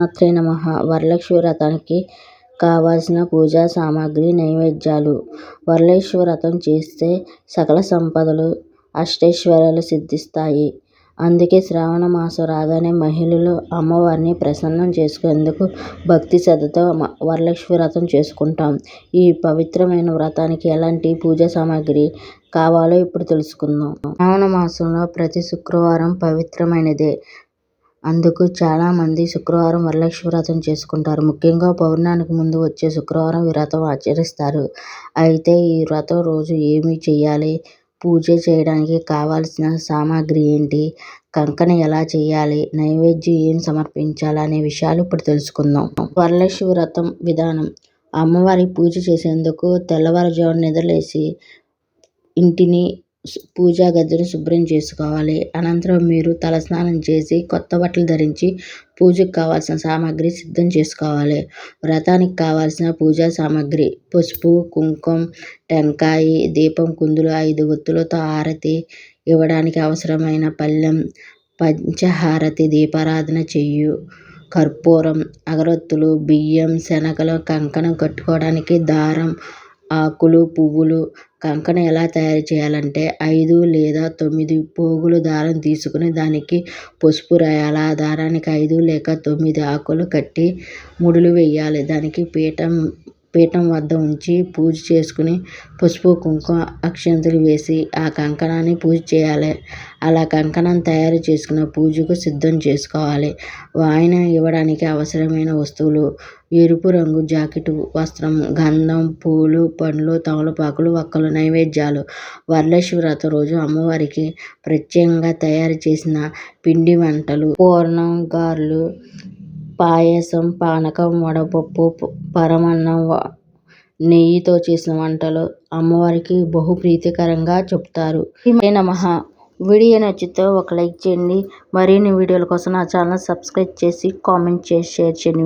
మాత్రే నమ వరలక్ష్మి వ్రతానికి కావలసిన పూజా సామాగ్రి నైవేద్యాలు వరలక్ష్మి వ్రతం చేస్తే సకల సంపదలు అష్టైశ్వర్యాలు సిద్ధిస్తాయి. అందుకే శ్రావణ మాసం రాగానే మహిళలు అమ్మవారిని ప్రసన్నం చేసుకునేందుకు భక్తి శ్రద్ధతో వరలక్ష్మి వ్రతం చేసుకుంటాం. ఈ పవిత్రమైన వ్రతానికి ఎలాంటి పూజా సామాగ్రి కావాలో ఇప్పుడు తెలుసుకుందాం. శ్రావణ మాసంలో ప్రతి శుక్రవారం పవిత్రమైనదే. అందుకు చాలామంది శుక్రవారం వరలక్ష్మి వ్రతం చేసుకుంటారు. ముఖ్యంగా పౌర్ణానికి ముందు వచ్చే శుక్రవారం ఈ వ్రతం ఆచరిస్తారు. అయితే ఈ వ్రతం రోజు ఏమి చేయాలి? పూజ చేయడానికి కావలసిన సామాగ్రి ఏంటి? కంకణ ఎలా చేయాలి? నైవేద్యం ఏం సమర్పించాలి? అనే విషయాలు ఇప్పుడు తెలుసుకుందాం. వరలక్ష్మి వ్రతం విధానం అమ్మవారికి పూజ చేసేందుకు తెల్లవారుజామున నిద్రలేసి ఇంటిని, పూజా గదిని శుభ్రం చేసుకోవాలి. అనంతరం మీరు తలస్నానం చేసి కొత్త బట్టలు ధరించి పూజకు కావాల్సిన సామాగ్రి సిద్ధం చేసుకోవాలి. వ్రతానికి కావాల్సిన పూజా సామాగ్రి పసుపు, కుంకుమ, టెంకాయ, దీపం కుందులు, ఐదు ఒత్తులతో హారతి ఇవ్వడానికి అవసరమైన పళ్ళెం పంచహారతి దీపారాధన చెయ్యి కర్పూరం, అగరొత్తులు, బియ్యం, శనగలు, కంకణం కట్టుకోవడానికి దారం, ఆకులు, పువ్వులు కంకణ ఎలా తయారు చేయాలంటే ఐదు లేదా తొమ్మిది పోగులు దారం తీసుకుని దానికి పసుపు రాయాలి. ఆ దారానికి ఐదు లేక తొమ్మిది ఆకులు కట్టి ముడులు వేయాలి. పీఠం పీఠం వద్ద ఉంచి పూజ చేసుకుని పసుపు, కుంకుమ, అక్షంతులు వేసి ఆ కంకణాన్ని పూజ చేయాలి. అలా కంకణం తయారు చేసుకున్న పూజకు సిద్ధం చేసుకోవాలి. వాయనం ఇవ్వడానికి అవసరమైన వస్తువులు ఎరుపు రంగు జాకెట్ వస్త్రం, గంధం, పూలు, పండ్లు, తమలపాకులు, వక్కలు నైవేద్యాలు వరలక్ష్మి వ్రతం రోజు అమ్మవారికి ప్రత్యేకంగా తయారు చేసిన పిండి వంటలు పూర్ణం, గారెలు, పాయసం, పానకం, వడపప్పు, పరమాన్నం, నెయ్యితో చేసిన వంటలు అమ్మవారికి బహు ప్రీతికరంగా చెప్తారు నమ వీడియో నచ్చితే ఒక లైక్ చేయండి. మరిన్ని వీడియోల కోసం నా ఛానల్ సబ్స్క్రైబ్ చేసి కామెంట్ చేసి షేర్ చేయండి.